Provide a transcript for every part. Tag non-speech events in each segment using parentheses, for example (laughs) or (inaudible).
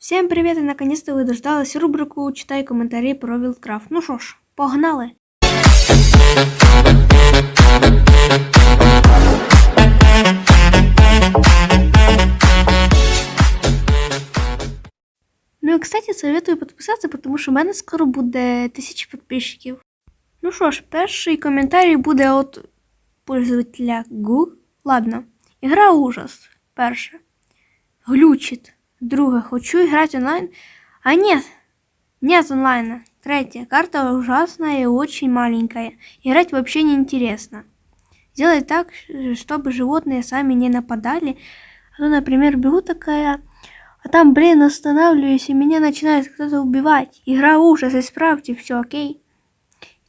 Всем привет и наконец-то вы дождались рубрику «Читай коментарі про Вілдкрафт». Ну що ж, погнали! Ну и, кстати, советую подписаться, потому що в мене скоро буде тисяча підписчиків. Ну що ж, перший коментарій буде от пользователя Гу. Ладно. Ігра ужас. Перше. Глючит. Друге. Хочу играть онлайн. А нет. Нет онлайна. Третье. Карта ужасная и очень маленькая. Играть вообще неинтересно. Сделай так, чтобы животные сами не нападали. А то, например, бегу такая, а там, блин, останавливаюсь, и меня начинает кто-то убивать. Игра ужас, исправьте все, окей?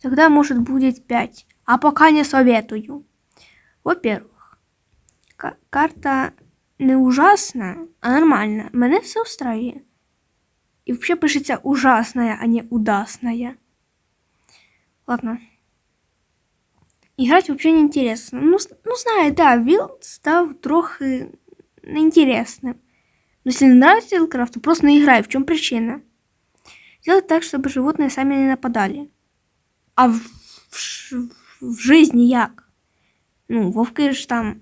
Тогда, может, будет 5. А пока не советую. Во-первых, ка- карта не ужасна, а нормальна. Мене все устраивает. И вообще пишется ужасная, а не удасная. Ладно. Играть вообще неинтересно. Ну, ну знаю, да, Вилд став трохи неинтересным. Но если не нравится Вилдкрафт, то просто не играй. В чем причина? Сделать так, чтобы животные сами не нападали. А в, в, в жизни як? Ну, вовки ж там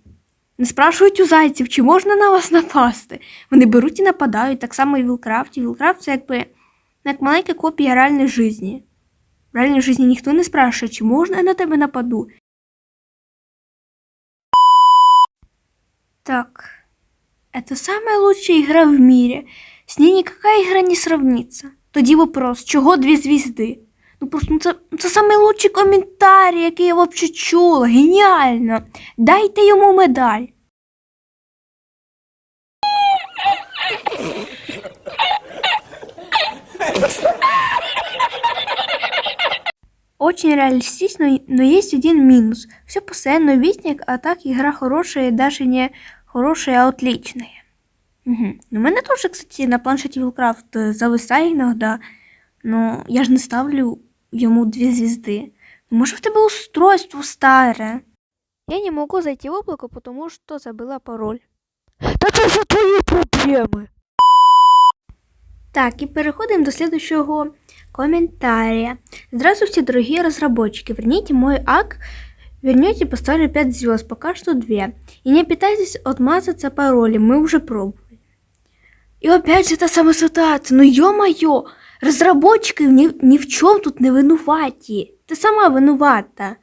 не спрашують у зайців, чи можна на вас напасти. Вони беруть і нападають, так само і в Вілкрафті. Вілкрафт це якби як маленька копія реальної житті. В реальній житті ніхто не спрашує, чи можна я на тебе нападу. Так. Это самая лучшая игра в мире. С ней никакая игра не сравнится. Тоді вопрос, чого дві звізди? Ну просто ну, це, це самий лучший коментарій, який я взагалі чула. Геніально. Дайте йому медаль. Очень реалистично, но есть один минус. Все постоянно висник, а так игра хорошая, даже не хорошая, а отличная. Угу. У мене теж, кстати, на планшеті Вілкрафт е, зависає іноді, но я ж не ставлю йому дві звізди. Ну, Може, в тебе устройство старе? Я не можу зайти в облако, потому что забыла пароль. Та це вже твої проблеми. Так, и переходим до следующего комментария. Здравствуйте, дорогие разработчики. Верните мой ак. Вернете, поставлю 5 звезд, пока что 2. И не пытайтесь отмазаться паролем, мы уже пробовали. И опять же та самая ситуация. Ну ё-моё, разработчики ни, ни в чем тут не винуваті. Ты сама винувата.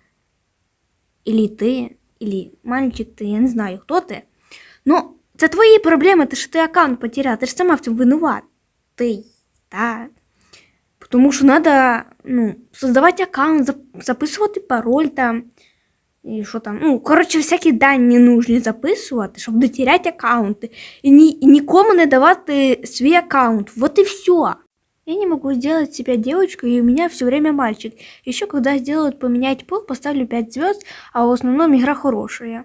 Или ты, или мальчик ты, я не знаю, хто ти. Ну, це твої проблеми, ти ж ти аккаунт потеряв, ти ж сама в цьому винуват. Ти, так. Тому що треба ну, создавати аккаунт, зап- записувати пароль там. І що там. Ну, коротше, всякі дані нужні записувати, щоб не теряти аккаунти. І, ні, і нікому не давати свій аккаунт. Вот і все. Я не могу сделать себя девочкой, и у меня все время мальчик. Еще когда сделают поменять пол, поставлю 5 звезд, а в основном игра хорошая.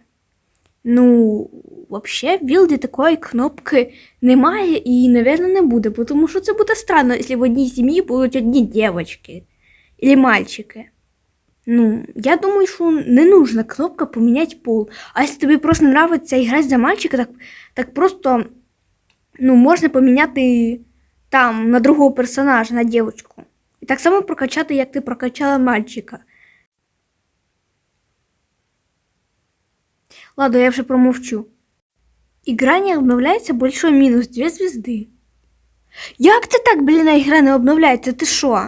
Ну, вообще, в Вілді такої кнопки немає і, наверное, не буде, тому що це буде странно, якщо в одній сім'ї будуть одні дівчатки или мальчики. Ну, я думаю, що не нужна кнопка поміняти пол. А якщо тобі просто нравиться грати за мальчика, так, так просто ну, можна поміняти там на другого персонажа, на дівчинку. І так само прокачати, як ти прокачала мальчика. Ладно, я вже промовчу. Игра не обновляется, большой минус, две звезды. Як це так, блін, ігра не обновляється? Ти що?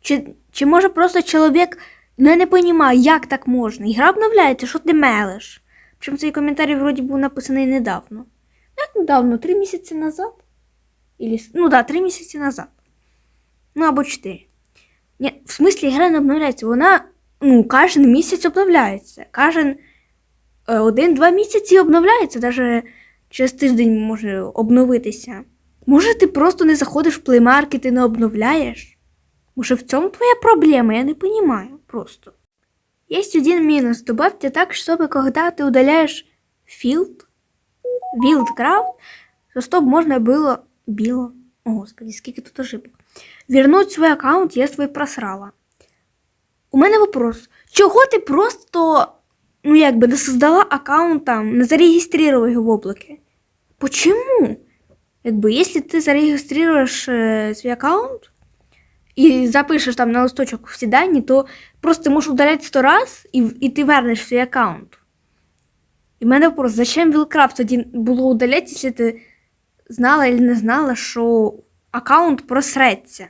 Чи, чи може просто чоловік не, не понімає, як так можна? Ігра обновляється, що ти мелиш? Причому цей коментарій вроді був написаний недавно. Як недавно? Три місяці назад? Или... с- Ну да, три місяці назад. Ну або чотири. Ні, в смислі ігра не обновляється. Вона ну, кожен місяць обновляється. Кожен е, один-два місяці обновляється, навіть через тиждень може обновитися. Може, ти просто не заходиш в плеймаркет і не обновляєш? Може, в цьому твоя проблема? Я не розумію просто. Есть один минус. Добавьте так, чтобы когда ты удаляешь филд, вилдкрафт, то чтобы можно было... Било. О, господи, скільки тут ошибок. Вернуть свой аккаунт, я свой просрала. У мене вопрос. Чого ти просто, ну якби, не создала аккаунт там, не зареєструвала його в облаке? Почему? Якби, якщо ти зареєструєш е, свій аккаунт і запишеш там на листочок всі дані, то просто ти можеш удаляти 100 раз і, і ти вернеш свій аккаунт. І в мене вопрос, зачем Вілкрафт тоді було удаляти, якщо ти знала или не знала, что аккаунт просрется.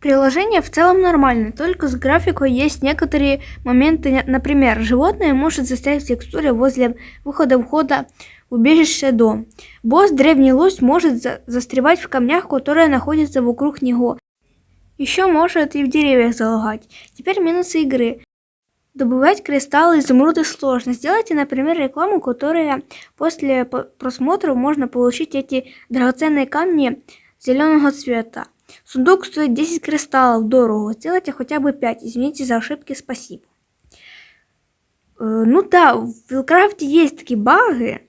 Приложение в целом нормально, только с графикой есть некоторые моменты. Например, животное может застрять в текстуре возле выхода-входа в убежище дом. Босс древний лось может за- застревать в камнях, которые находятся вокруг него. Еще может и в деревьях залагать. Теперь минусы игры. Добывать кристаллы изумруды сложно. Сделайте, например, рекламу, которая после по- просмотра можно получить эти драгоценные камни зеленого цвета. Сундук стоит 10 кристаллов, дорого. Сделайте хотя бы 5. Извините за ошибки, спасибо. Э, ну да, в Вилкрафте есть такие баги.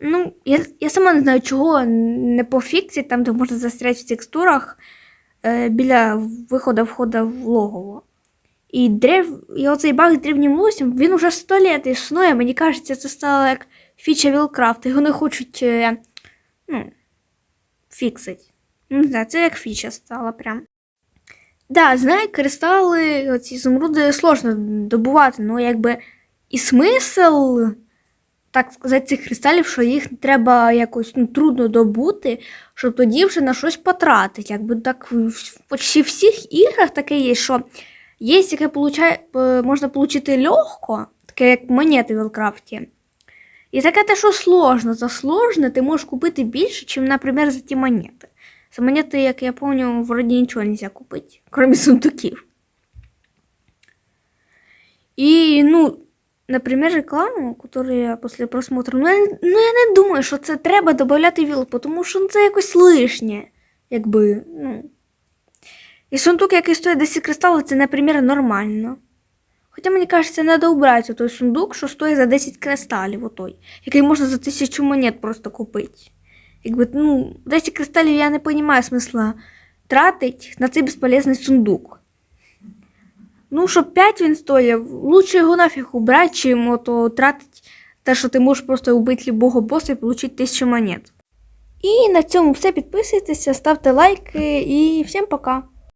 Ну, я, я сама не знаю, чого не пофіксить, там, де можна застряти в текстурах е, біля виходу входу в логово. І, древ... і оцей баг з древнім лосем, він уже 100 літ існує. Мені кажеться, це стало як фіча Вілкрафта. Його не хочуть е, ну, фіксить. Ну, Не знаю, це як фіча стала прям. Да, знаю, кристали, оці зумруди сложно добувати, ну якби і смисл, так сказати, цих кристалів, що їх треба якось ну, трудно добути, щоб тоді вже на щось потратити. Якби так в почти всіх іграх таке є, що є, яке получає, е, можна отримати легко, таке як монети в Вілкрафті. І таке те, що сложно. За сложне ти можеш купити більше, ніж, наприклад, за ті монети. За монети, як я пам'ятаю, вроді нічого не можна купити, (laughs) крім сундуків. І, ну, например, рекламу, которую я после просмотру, ну, я, ну, я не думаю, що це треба додати віл, тому що це якось лишнє. Якби, ну. І сундук, який стоїть 10 кристалів, це, наприклад, нормально. Хоча мені кажеться, треба убрати той сундук, що стоїть за 10 кристалів, отой, який можна за тисячу монет просто купити. Якби, ну, 10 кристалів я не розумію смисла тратити на цей безполезний сундук. Ну, щоб 5 він стоїв, лучше його нафіг убрати, чим ото тратить те, що ти можеш просто вбити любого боса і отримати тисячу монет. І на цьому все. Підписуйтеся, ставте лайки і всім пока.